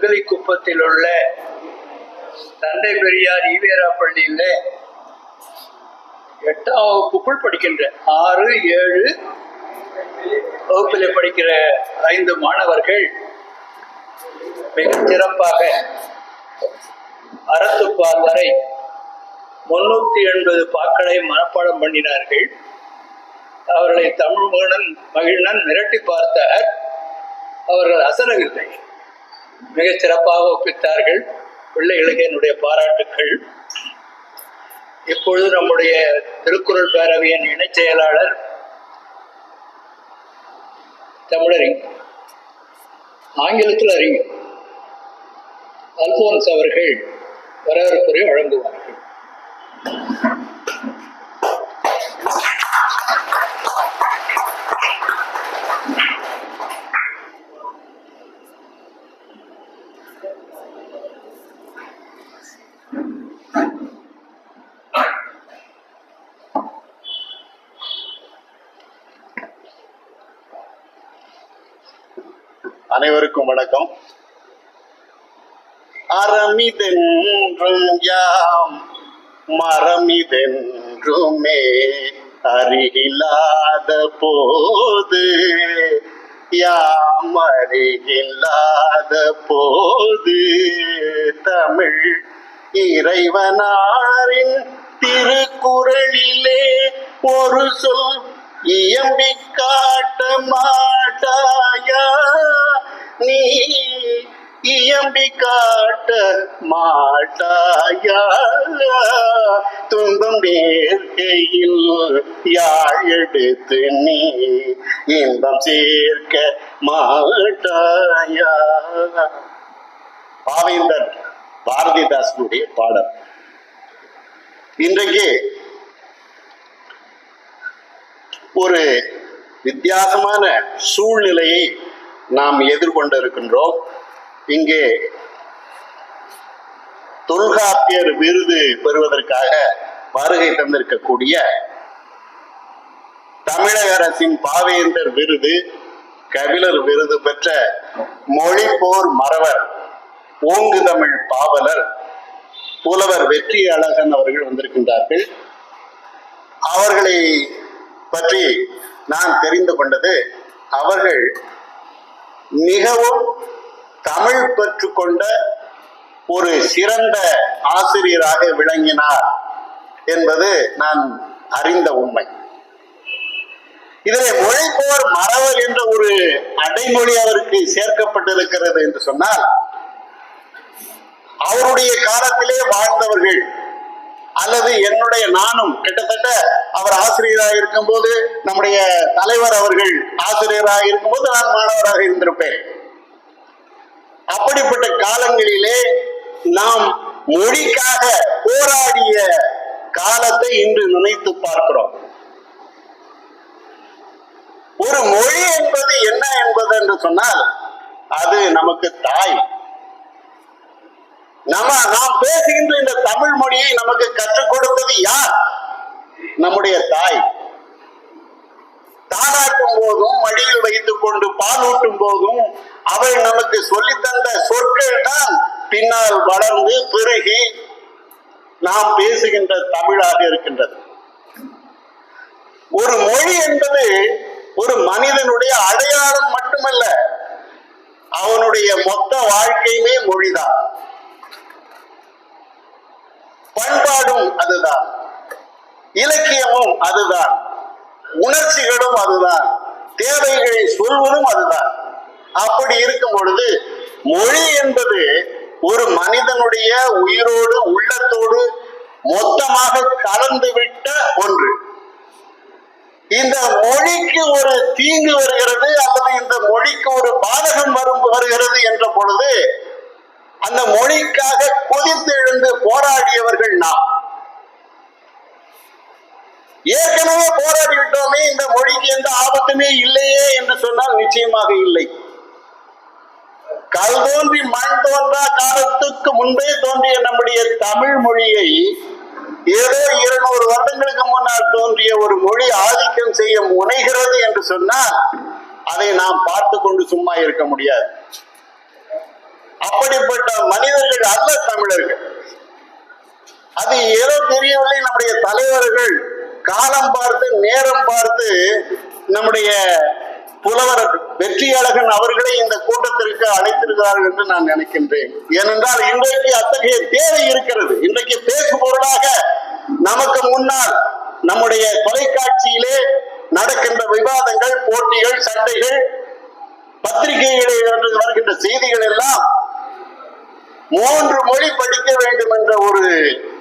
சுங்கலி குப்பத்தில் உள்ள தந்தை பெரியார் ஈவேரா பள்ளியில் எட்டாம் வகுப்புக்குள் படிக்கின்ற ஆறு ஏழு வகுப்பில் படிக்கிற ஐந்து மாணவர்கள் மிக சிறப்பாக அறத்துப்பால் வரை முன்னூத்தி எண்பது பாக்களை மனப்பாடம் பண்ணினார்கள். அவர்களை தமிழ் மகனன் மகிழ்நன் மிரட்டி பார்த்தார். அவர்கள் அசரவில்லை. மிக சிறப்பாக ஒப்பித்தார்கள் பிள்ளைகளுக்கு என்னுடைய பாராட்டுக்கள். இப்பொழுது நம்முடைய திருக்குறள் பேரவையின் இணைச் செயலாளர் தமிழறிஞர் ஆங்கிலத்தில் அறிஞர் அல்போன்ஸ் அவர்கள் வரவேற்புரை வழங்குவார்கள். அனைவருக்கும் வணக்கம். அறமிதென்றும் யாம் மரமிதென்றுமே அருகில்லாத போது யாம் அருகில்லாத போது தமிழ் இறைவனாரின் திருக்குறளிலே ஒரு சொல் இயம்பி காட்ட மாட்டாயா? நீ இயம்பி காட்ட மாட்டாயா? துன்பம் நேர்கையில் யாழெடுத்து நீ இன்பம் சேர்க்க மாட்டாயா? பாவேந்தர் பாரதிதாசனுடைய பாடல். இன்றைக்கு ஒரு வித்தியாசமான சூழ்நிலையை நாம் எதிர்கொண்டிருக்கின்றோம். இங்கே தொல்காப்பியர் விருது பெறுவதற்காக வருகை தந்திருக்கக்கூடிய தமிழக அரசின் பாவேந்தர் விருது கபிலர் விருது பெற்ற மொழிப்போர் மறவர் ஓங்கு தமிழ் பாவலர் புலவர் வெற்றி அழகன் அவர்கள் வந்திருக்கின்றார்கள். அவர்களை பற்றி நான் தெரிந்து கொண்டது அவர்கள் மிகவும் தமிழ் பெற்றுக்கொண்ட கொண்ட ஒரு சிறந்த ஆசிரியராக விளங்கினார் என்பது நான் அறிந்த உண்மை. இதிலே மொழிபோர் மறவர் என்ற ஒரு அடைமொழி அவருக்கு சேர்க்கப்பட்டிருக்கிறது என்று சொன்னால் அவருடைய காலத்திலே வாழ்ந்தவர்கள் அல்லது என்னுடைய நானும் கிட்டத்தட்ட அவர் ஆசிரியராக இருக்கும்போது நம்முடைய தலைவர் அவர்கள் ஆசிரியராக இருக்கும் போது நான் மாணவராக இருந்திருப்பேன். அப்படிப்பட்ட காலங்களிலே நாம் மொழிக்காக போராடிய காலத்தை இன்று நினைத்து பார்க்கிறோம். ஒரு மொழி என்பது என்ன என்பது என்று சொன்னால் அது நமக்கு தாய். நம்ம நாம் பேசுகின்ற இந்த தமிழ் மொழியை நமக்கு கற்றுக் கொடுத்தது யார்? நம்முடைய தாய். தாளாட்டும் போதும் மடியில் வைத்துக் கொண்டு பாலூட்டும் போதும் அவள் நமக்கு சொல்லித்தந்த சொற்கள் தான் பின்னால் வளர்ந்து பெருகி நாம் பேசுகின்ற தமிழாக இருக்கின்றது. ஒரு மொழி என்பது ஒரு மனிதனுடைய அடையாளம் மட்டுமல்ல அவனுடைய மொத்த வாழ்க்கையுமே மொழிதான். பண்பாடும் அதுதான். இலக்கியமும் அதுதான். உணர்ச்சிகளும் அதுதான். தேவைகளை சொல்வதும் அதுதான். அப்படி இருக்கும் பொழுது மொழி என்பது ஒரு மனிதனுடைய உயிரோடு உள்ளத்தோடு மொத்தமாக கலந்து விட்ட ஒன்று. இந்த மொழிக்கு ஒரு தீங்கு வருகிறது அல்லது இந்த மொழிக்கு ஒரு பாதகம் வரும் வருகிறது என்ற பொழுது அந்த மொழிக்காக கொதித்து எழுந்து போராடியவர்கள் நாம். ஏற்கனவே போராடி விட்டோமே இந்த மொழிக்கு எந்த ஆபத்துமே இல்லையே என்று சொன்னால் நிச்சயமாக இல்லை. கல் தோன்றி மண் தோன்றா காலத்துக்கு முன்பே தோன்றிய நம்முடைய தமிழ் மொழியை ஏதோ இருநூறு வருடங்களுக்கு முன்னால் தோன்றிய ஒரு மொழி ஆதிக்கம் செய்ய முனைகிறது என்று சொன்னால் அதை நாம் பார்த்து கொண்டு சும்மா இருக்க முடியாது. அப்படிப்பட்ட மனிதர்கள் அல்ல தமிழர்கள். அது ஏதோ தெரியவில்லை நம்முடைய தலைவர்கள் காலம் பார்த்து நேரம் பார்த்து நம்முடைய புலவர் வெற்றியழகன் அவர்களை இந்த கூட்டத்திற்கு அழைத்திருக்கிறார்கள் என்று நான் நினைக்கின்றேன். ஏனென்றால் இன்றைக்கு அத்தகைய தேவை இருக்கிறது. இன்றைக்கு பேசு பொருளாக நமக்கு முன்னால் நம்முடைய தொலைக்காட்சியிலே நடக்கின்ற விவாதங்கள் போட்டிகள் சண்டைகள் பத்திரிகைகளில் வருகின்ற செய்திகள் எல்லாம் மூன்று மொழி படிக்க வேண்டும் என்ற ஒரு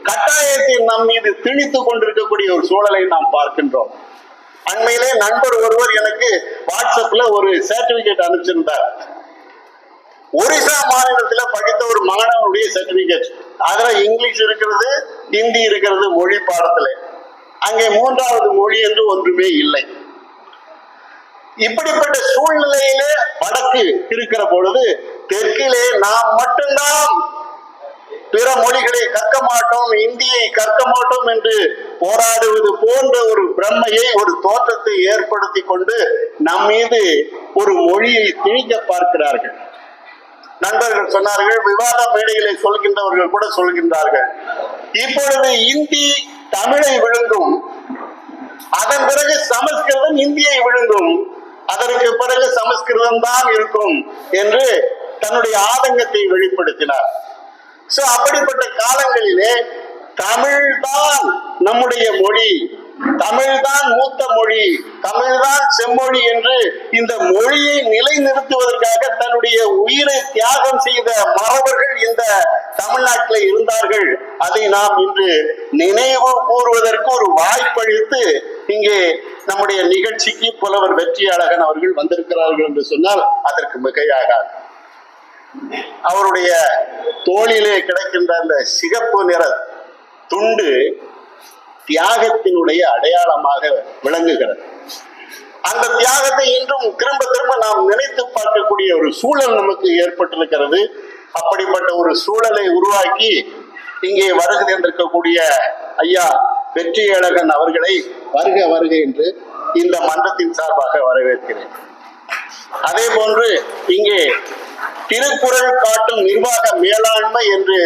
கட்டாயத்தை நம் மீது திணித்துக் கொண்டிருக்கக்கூடிய ஒரு சூழலை நாம் பார்க்கின்றோம். அண்மையிலே நண்பர் ஒருவர் எனக்கு வாட்ஸ்அப்ல ஒரு சர்டிபிகேட் அனுப்பிச்சிருந்தார். ஒரிசா மாநிலத்துல படித்த ஒரு மாணவனுடைய சர்டிபிகேட் அதுல இங்கிலீஷ் இருக்கிறது ஹிந்தி இருக்கிறது மொழி பாடத்துல. அங்கே மூன்றாவது மொழி என்று ஒன்றுமே இல்லை. இப்படிப்பட்ட சூழ்நிலையிலே வடக்கு இருக்கிற பொழுது தெற்கிலே நாம் மட்டும்தான் பிற மொழிகளை கற்க மாட்டோம் இந்தியை கற்க மாட்டோம் என்று போராடுவது போன்ற ஒரு பிரம்மையை ஒரு தோற்றத்தை ஏற்படுத்தி கொண்டு நம் மீது ஒரு மொழியை திணிக்க பார்க்கிறார்கள். நண்பர்கள் சொன்னார்கள் விவாத மேடைகளை சொல்கின்றவர்கள் கூட சொல்கின்றார்கள். இப்பொழுது இந்தி தமிழை விழுங்கும் அதன் பிறகு சமஸ்கிருதம் இந்தியை விழுங்கும் அதற்கு பிறகு சமஸ்கிருதம் தான் இருக்கும் என்று தன்னுடைய ஆதங்கத்தை வெளிப்படுத்தினார். சோ அப்படிப்பட்ட காலங்களிலே தமிழ்தான் நம்முடைய மொழி. தமிழ்தான் மூத்த மொழி. தமிழ்தான் செம்மொழி என்று இந்த மொழியை நிலைநிறுத்துவதற்காக தன்னுடைய உயிரை தியாகம் செய்த மறவர்கள் இந்த தமிழ்நாட்டில் இருந்தார்கள். அதை நாம் இன்று நினைவு கூறுவதற்கு ஒரு வாய்ப்பளித்து இங்கே நம்முடைய நிகழ்ச்சிக்கு புலவர் வெற்றியாளகன் அவர்கள் வந்திருக்கிறார்கள் என்று சொன்னால் அதற்கு மிகையாகாது. அவருடைய தோளிலே கிடக்கின்ற அந்த சிகப்பு நிற துண்டு தியாகத்தினுடைய அடையாளமாக விளங்குகிறது. அந்த தியாகத்தை இன்றும் திரும்ப திரும்ப நாம் நினைத்து பார்க்கக்கூடிய ஒரு சூழல் நமக்கு ஏற்பட்டிருக்கிறது. அப்படிப்பட்ட ஒரு சூழலை உருவாக்கி இங்கே வருகிறது என்றிருக்கக்கூடிய ஐயா வெற்றியழகன் அவர்களை வருக வருக என்று இந்த மன்றத்தின் சார்பாக வரவேற்கிறேன். அதே போன்று இங்கே திருக்குறள் காட்டும் நிர்வாக மேலாண்மை என்று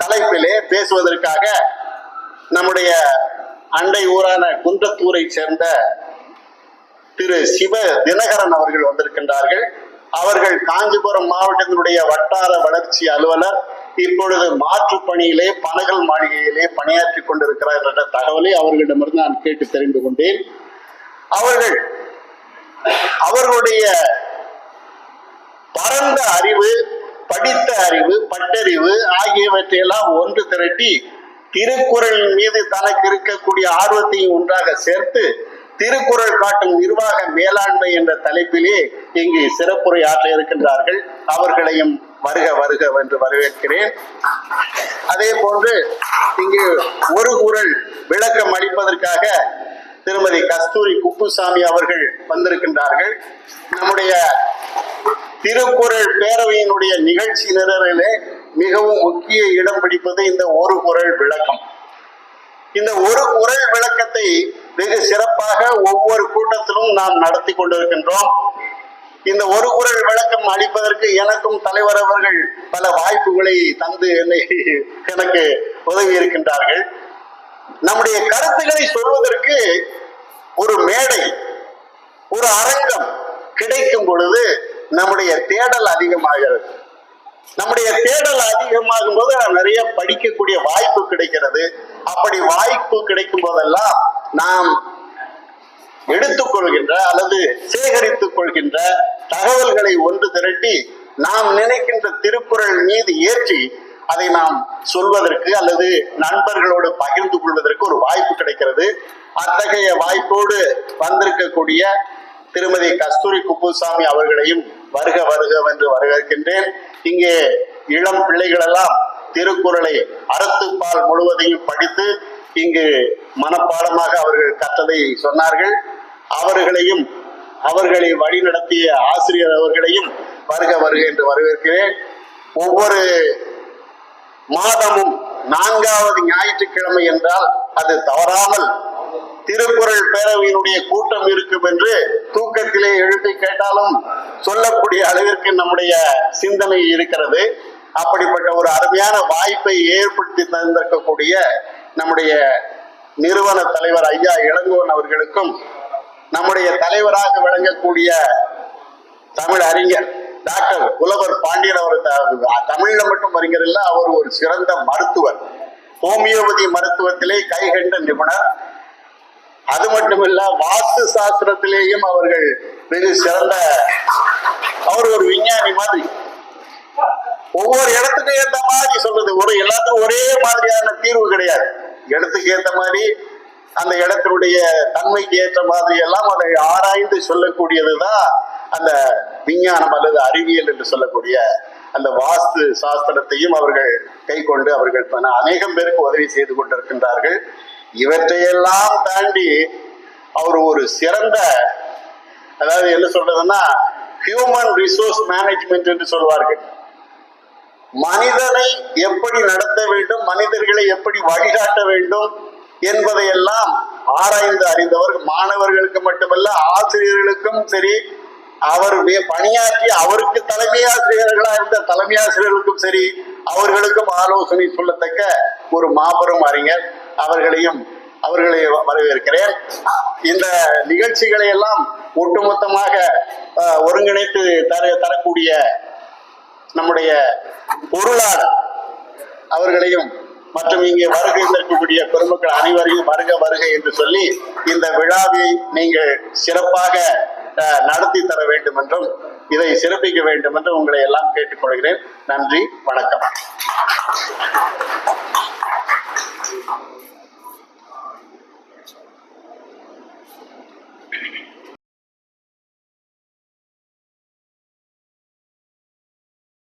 தலைப்பிலே பேசுவதற்காக நம்முடைய அண்டை ஊரான குன்றத்தூரை சேர்ந்த திரு சிவ தினகரன் அவர்கள் வந்திருக்கின்றார்கள். அவர்கள் காஞ்சிபுரம் மாவட்டத்தினுடைய வட்டார வளர்ச்சி அலுவலர். இப்பொழுது மாற்று பணியிலே பனகல் மாளிகையிலே பணியாற்றிக் கொண்டிருக்கிறார் என்ற தகவலை அவர்களிடமிருந்து நான் கேட்டு தெரிந்து கொண்டேன். அவர்கள் அவர்களுடைய பரந்த அறிவு படித்த அறிவு பட்டறிவு ஆகியவற்றையெல்லாம் ஒன்று திரட்டி திருக்குறள் மீது தனக்கு இருக்கக்கூடிய ஆர்வத்தையும் ஒன்றாக சேர்த்து திருக்குறள் காட்டும் நிர்வாக மேலாண்மை என்ற தலைப்பிலே இங்கு சிறப்புரை ஆற்ற இருக்கின்றார்கள். அவர்களையும் வருக வருக என்று வரவேற்கிறேன். அதே போன்று இங்கு ஒரு குரல் விளக்கம் அளிப்பதற்காக திருமதி கஸ்தூரி குப்புசாமி அவர்கள் வந்திருக்கின்றார்கள். நம்முடைய திருக்குறள் பேரவையினுடைய நிகழ்ச்சி நிரலிலே மிகவும் முக்கிய இடம் பிடிப்பது இந்த ஒரு குரல் விளக்கம். இந்த ஒரு குரல் விளக்கத்தை வெகு சிறப்பாக ஒவ்வொரு கூட்டத்திலும் நாம் நடத்தி கொண்டிருக்கின்றோம். இந்த ஒரு குரல் விளக்கம் அளிப்பதற்கு எனக்கும் தலைவர் அவர்கள் பல வாய்ப்புகளை தந்து என்னை எனக்கு உதவி இருக்கின்றார்கள். நம்முடைய கருத்துக்களை சொல்வதற்கு ஒரு மேடை ஒரு அரங்கம் கிடைக்கும் பொழுது நம்முடைய தேடல் அதிகமாகிறது. நம்முடைய தேடல் அதிகமாகும் போது நிறைய படிக்கக்கூடிய வாய்ப்பு கிடைக்கிறது. அப்படி வாய்ப்பு கிடைக்கும் போதெல்லாம் நாம் எடுத்துக்கொள்கின்ற அல்லது சேகரித்துக் கொள்கின்ற தகவல்களை ஒன்று திரட்டி நாம் நினைக்கின்ற திருக்குறள் மீது ஏற்றி அதை நாம் சொல்வதற்கு அல்லது நண்பர்களோடு பகிர்ந்து கொள்வதற்கு ஒரு வாய்ப்பு கிடைக்கிறது. அத்தகைய வாய்ப்போடு வந்திருக்கக்கூடிய திருமதி கஸ்தூரி குப்புசாமி அவர்களையும் வருக வருக என்று வரவேற்கின்றேன். இங்கே இளம் பிள்ளைகள் எல்லாம் திருக்குறளை அறத்துப்பால் முழுவதையும் படித்து இங்கு மனப்பாடமாக அவர்கள் கற்றதை சொன்னார்கள். அவர்களையும் அவர்களை வழிநடத்திய ஆசிரியர் அவர்களையும் வருக வருக என்று வரவேற்கிறேன். ஒவ்வொரு மாதமும் நான்காவது ஞாயிற்றுக்கிழமை என்றால் அது தவறாமல் திருக்குறள் பேரவையினுடைய கூட்டம் இருக்கும் என்று தூக்கத்திலே எழுப்பி கேட்டாலும் சொல்லக்கூடிய அளவிற்கு நம்முடைய சிந்தனை இருக்கிறது. அப்படிப்பட்ட ஒரு அருமையான வாய்ப்பை ஏற்படுத்தி தந்திருக்கக்கூடிய நம்முடைய நிறுவன தலைவர் ஐயா இளங்கோவன் அவர்களுக்கும் நம்முடைய தலைவராக விளங்கக்கூடிய தமிழ் அறிஞர் டாக்டர் புலவர் பாண்டியன் அவர் தமிழ்ல மட்டும் அறிஞர் இல்ல அவர் ஒரு சிறந்த மருத்துவர். ஹோமியோபதி மருத்துவத்திலே கைகண்ட நிபுணர். அது மட்டுமில்ல வாஸ்து சாஸ்திரத்திலேயும் அவர்கள் வெகு சிறந்த அவர் ஒரு விஞ்ஞானி மாதிரி. ஒவ்வொரு இடத்துக்கு ஏத்த மாதிரி சொல்றது. ஒரு எல்லாத்துக்கும் ஒரே மாதிரியான தீர்வு கிடையாது. இடத்துக்கு ஏத்த மாதிரி அந்த இடத்தினுடைய தன்மைக்கு ஏற்ற மாதிரி எல்லாம் அதை ஆராய்ந்து சொல்லக்கூடியதுதான் அந்த விஞ்ஞானம் அல்லது அறிவியல் என்று சொல்லக்கூடிய அந்த வாஸ்து சாஸ்திரத்தையும் அவர்கள் கை கொண்டு அவர்கள் அநேகம் பேருக்கு உதவி செய்து கொண்டிருக்கின்றார்கள். இவற்றையெல்லாம் தாண்டி அவர் ஒரு சிறந்த அதாவது என்ன சொல்றதுன்னா ஹியூமன் ரிசோர்ஸ் மேனேஜ்மெண்ட் என்று சொல்வார்கள். மனிதனை எப்படி நடத்த வேண்டும் மனிதர்களை எப்படி வழிகாட்ட வேண்டும் என்பதையெல்லாம் ஆராய்ந்து அறிந்தவர் மாணவர்களுக்கு மட்டுமல்ல ஆசிரியர்களுக்கும் சரி அவருடைய பணியாற்றி அவருக்கு தலைமையாசிரியர்களா இருந்த தலைமை ஆசிரியர்களுக்கும் சரி அவர்களுக்கும் ஆலோசனை சொல்லத்தக்க ஒரு மாபெரும் அறிஞர் அவர்களையும் அவர்களை வரவேற்கிறேன். இந்த நிகழ்ச்சிகளை எல்லாம் ஒட்டுமொத்தமாக ஒருங்கிணைத்து தர தரக்கூடிய நம்முடைய பொருளாளர் அவர்களையும் மற்றும் இங்கே வருகை இருக்கக்கூடிய பெருமக்கள் அனைவரையும் வருக வருக என்று சொல்லி இந்த விழாவை நீங்கள் சிறப்பாக நடத்தி தர வேண்டும் என்றும் இதை சிறப்பிக்க வேண்டும் என்று உங்களை எல்லாம் கேட்டுக்கொள்கிறேன் நன்றி வணக்கம்